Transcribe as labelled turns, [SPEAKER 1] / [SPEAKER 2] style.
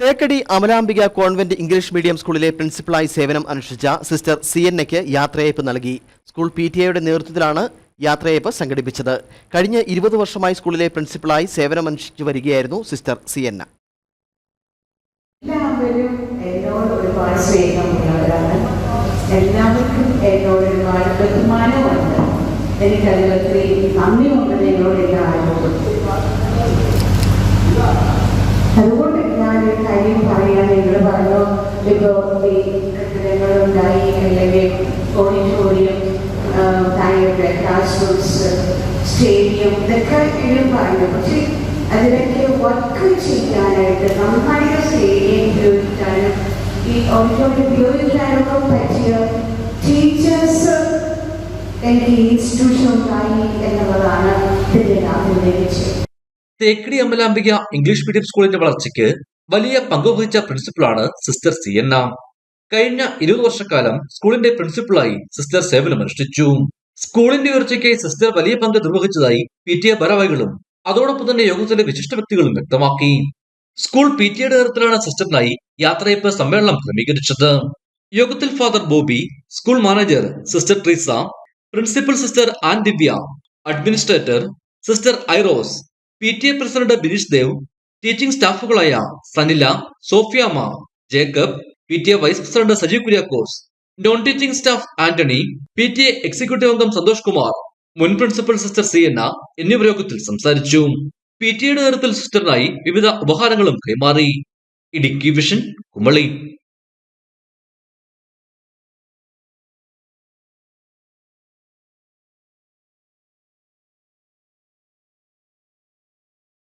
[SPEAKER 1] Thekkady Amalambika convent English medium സ്കൂളിലെ പ്രിൻസിപ്പളായി സേവനം അനുഷ്ഠിച്ച സിസ്റ്റർ സി എൻ എക്ക് യാത്രയയപ്പ് നൽകി. സ്കൂൾ പി ടി എയുടെ നേതൃത്വത്തിലാണ് യാത്രയയപ്പ് സംഘടിപ്പിച്ചത്. കഴിഞ്ഞ ഇരുപത് വർഷമായി സ്കൂളിലെ പ്രിൻസിപ്പളായി സേവനം അനുഷ്ഠിച്ചു വരികയായിരുന്നു സിസ്റ്റർ സി
[SPEAKER 2] എൻ എല്ലാവർക്കും എന്നോട് ഒരുപാട് ബഹുമാനമുണ്ട്. എനിക്കതിൽ ഒത്തിരി നന്ദിയുണ്ടെന്ന് എന്നോട് എല്ലാവരും ഈ കെട്ടിടങ്ങളുണ്ടായി അല്ലെങ്കിൽ ഓഡിറ്റോറിയം താഴെ ക്ലാസ് റൂംസ് സ്റ്റേഡിയം ഇതൊക്കെ എല്ലാം പറഞ്ഞു പക്ഷെ അതിനൊക്കെ വർക്ക് ചെയ്യാനായിട്ട് നന്നായിട്ട് സ്റ്റേഡിയം ഉപയോഗിക്കാനും ഈ ഓഡിറ്റോറിയം ഉപയോഗിക്കാനൊക്കെ പറ്റിയ ടീച്ചേഴ്സ് എനിക്ക് ഇൻസ്റ്റിറ്റ്യൂഷൻ ഉണ്ടായി എന്നുള്ളതാണ് ഇതിന്റെ ആഗ്രഹിച്ചത്
[SPEAKER 3] തേക്കടി അമ്പലാംബിക ഇംഗ്ലീഷ് മീഡിയം സ്കൂളിന്റെ വളർച്ചയ്ക്ക് വലിയ പങ്കുവഹിച്ച പ്രിൻസിപ്പളാണ് സിസ്റ്റർ സി എന്ന കഴിഞ്ഞ ഇരുപത് വർഷക്കാലം സ്കൂളിന്റെ പ്രിൻസിപ്പളായി സിസ്റ്റർ സേവനമനുഷ്ഠിച്ചു സ്കൂളിന്റെ ഉയർച്ചയ്ക്ക് സിസ്റ്റർ വലിയ പങ്ക് നിർവഹിച്ചതായി പി ടി എ ഭാരവാഹികളും അതോടൊപ്പം തന്നെ യോഗത്തിലെ വിശിഷ്ട വ്യക്തികളും വ്യക്തമാക്കി. സ്കൂൾ പി ടി എയുടെ നേതൃത്വത്തിലാണ് സിസ്റ്ററിനായി യാത്രയപ്പ് സമ്മേളനം ക്രമീകരിച്ചത്. യോഗത്തിൽ father Bobby school manager sister Treesa principal sister Ann Divya administrator sister ഐറോസ് P T A president Bineesh Dev teaching സ്റ്റാഫുകളായ Sanila Sophia ma'am Jacob P T A vice president Sajeev Kuriakose non teaching staff Antony P T A executive അംഗം സന്തോഷ് കുമാർ മുൻ principal sister C എന്ന എന്നിവർ യോഗത്തിൽ സംസാരിച്ചു. P T എയുടെ നേതൃത്വത്തിൽ സിസ്റ്ററിനായി വിവിധ ഉപഹാരങ്ങളും കൈമാറി. ഇടുക്കി വിഷൻ കുമളി.